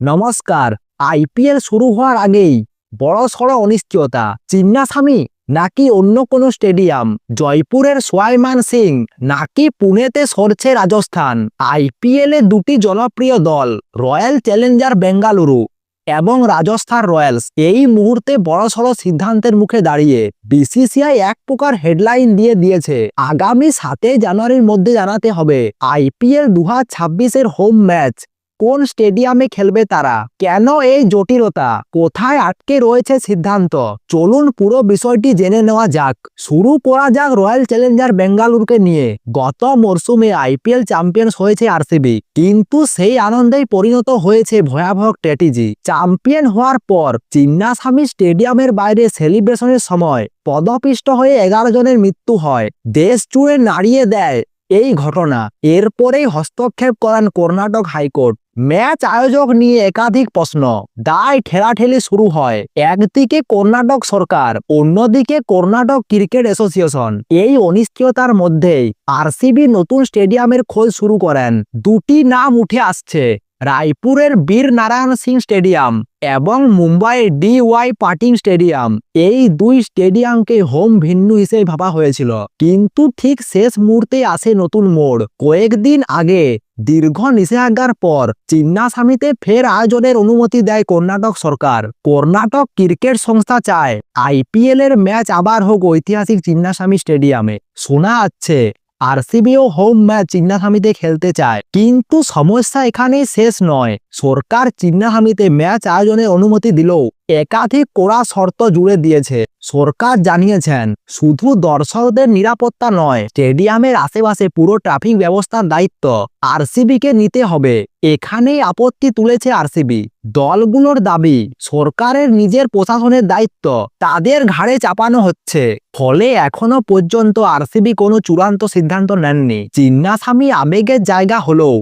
নমস্কার আইপিএল শুরু হওয়ার আগেই বড় সড় অনিশ্চয়তা। চিন্নাস্বামী নাকি অন্য কোনো স্টেডিয়াম? জয়পুরের সোয়াইমান সিং নাকি পুনেতে সরছে রাজস্থান? আইপিএলে দুটি জনপ্রিয় দল, রয়্যাল চ্যালেঞ্জার বেঙ্গালুরু এবং রাজস্থান রয়্যালস। এই মুহূর্তে বড়সড় সিদ্ধান্তের মুখে দাঁড়িয়ে বিসিসিআই এক প্রকার হেডলাইন দিয়ে দিয়েছে। আগামী সাতই জানুয়ারির মধ্যে জানাতে হবে আইপিএল দু হাজার ছাব্বিশের হোম ম্যাচ কোন স্টেডিয়ামে খেলবে তারা? কেন এই জটিলতা? কোথায় আটকে রয়েছে সিদ্ধান্ত? চলুন পুরো বিষয়টি জেনে নেওয়া যাক। শুরু করা যাক রয়্যাল চ্যালেঞ্জার বেঙ্গালুরুকে নিয়ে। গত মরশুমে আইপিএল চ্যাম্পিয়ন্স হয়েছে আরসিবি। কিন্তু সেই আনন্দেই পরিণত হয়েছে ভয়াবহ স্ট্র্যাটেজি চ্যাম্পিয়ন হওয়ার পর চিন্নাস্বামী স্টেডিয়ামের বাইরে সেলিব্রেশনের সময় পদপিষ্ট হয়ে এগারো জনের মৃত্যু হয়। দেশ জুড়ে নাড়িয়ে দেয় এই ঘটনা। এরপরেই হস্তক্ষেপ করেন কর্ণাটক হাইকোর্ট। ম্যাচ আয়োজক নিয়ে একাধিক প্রশ্ন। দায় ঠেলাঠেলি শুরু হয়। একদিকে কর্ণাটক সরকার, অন্যদিকে কর্ণাটক ক্রিকেট অ্যাসোসিয়েশন। এই অনিশ্চয়তার মধ্যেই আরসিবি নতুন স্টেডিয়ামের খোঁজ শুরু করেন। দুটি নাম উঠে আসছে। রায়পুরের বীর নারায়ণ সিং স্টেডিয়াম এবং মুম্বাইয়ের ডি ওয়াই পাটিং স্টেডিয়াম। এই দুই স্টেডিয়ামকে হোম ভিন্নু হিসেবে ভাবা হয়েছিল। কিন্তু ঠিক শেষ মুহূর্তে আসে নতুন মোড়। কয়েকদিন আগে, দীর্ঘ নিষেধাজ্ঞার পর চিন্নাস্বামীতে ফের আয়োজনের অনুমতি দেয় কর্ণাটক সরকার। কর্ণাটক ক্রিকেট সংস্থা চায় আইপিএল এর ম্যাচ আবার হোক ঐতিহাসিক চিন্নাস্বামী স্টেডিয়ামে। শোনা যাচ্ছে আরসিবিও হোম ম্যাচ চিন্নাহামিতে খেলতে চায়। কিন্তু সমস্যা এখানেই শেষ নয়। সরকার চিন্নাহামিতে ম্যাচ আয়োজনের অনুমতি দিলেও একাধিক কড়া শর্ত জুড়ে দিয়েছে। সরকার জানিয়েছেন, শুধু দর্শকদের নিরাপত্তা নয়, স্টেডিয়ামের আশেপাশে পুরো ট্রাফিক ব্যবস্থার দায়িত্ব আরসিবিকে নিতে হবে। এখানেই আপত্তি তুলেছে আরসিবি। দলগুলোর দাবি, সরকারের নিজের প্রশাসনের দায়িত্ব, তাদের ঘাড়ে চাপানো হচ্ছে। ফলে এখনও পর্যন্ত আরসিবি কোনো চূড়ান্ত সিদ্ধান্ত নেননি। চিন্নাস্বামী আবেগের জায়গা হলেও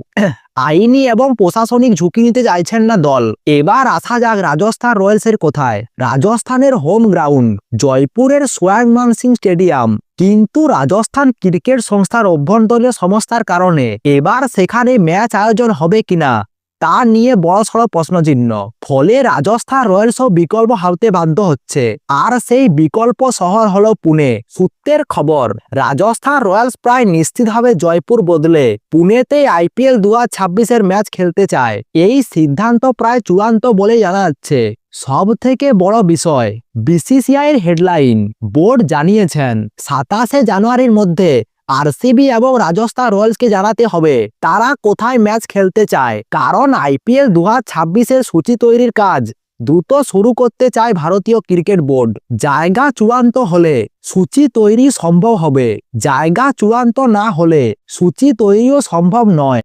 আইনি এবং প্রশাসনিক ঝুঁকি নিতে চাইছেন না দল। এবার আসা যাক রাজস্থান রয়্যালসের কোথায়। রাজস্থানের হোম গ্রাউন্ড, জয়পুরের সোয়াংমান সিং স্টেডিয়াম। কিন্তু রাজস্থান ক্রিকেট সংস্থার অভ্যন্তরীণ সমস্যার কারণে এবার সেখানে ম্যাচ আয়োজন হবে কিনা? তা নিয়ে বড়সড় প্রশ্নচিহ্ন। ফলে রাজস্থান রয়্যালসও বিকল্প হারতে বাধ্য হচ্ছে। আর সেই বিকল্প শহর হল পুনে। সূত্রের খবর, রাজস্থান রয়্যালস প্রায় নিশ্চিতভাবে জয়পুর বদলে পুনেতে আইপিএল দু হাজার ম্যাচ খেলতে চায়। এই সিদ্ধান্ত প্রায় চূড়ান্ত বলে জানা যাচ্ছে। সব থেকে বড় বিষয় বিসিসিআই এর হেডলাইন, বোর্ড জানিয়েছেন, সাতাশে জানুয়ারির মধ্যে আরসিবি এবং রাজস্থান রয়্যালসকে জানাতে হবে, তারা কোথায় ম্যাচ খেলতে চায়? কারণ আইপিএল দু হাজার সূচি তৈরির কাজ দ্রুত শুরু করতে চায় ভারতীয় ক্রিকেট বোর্ড। জায়গা চূড়ান্ত হলে সূচি তৈরি সম্ভব হবে। জায়গা চূড়ান্ত না হলে সূচি তৈরিও সম্ভব নয়।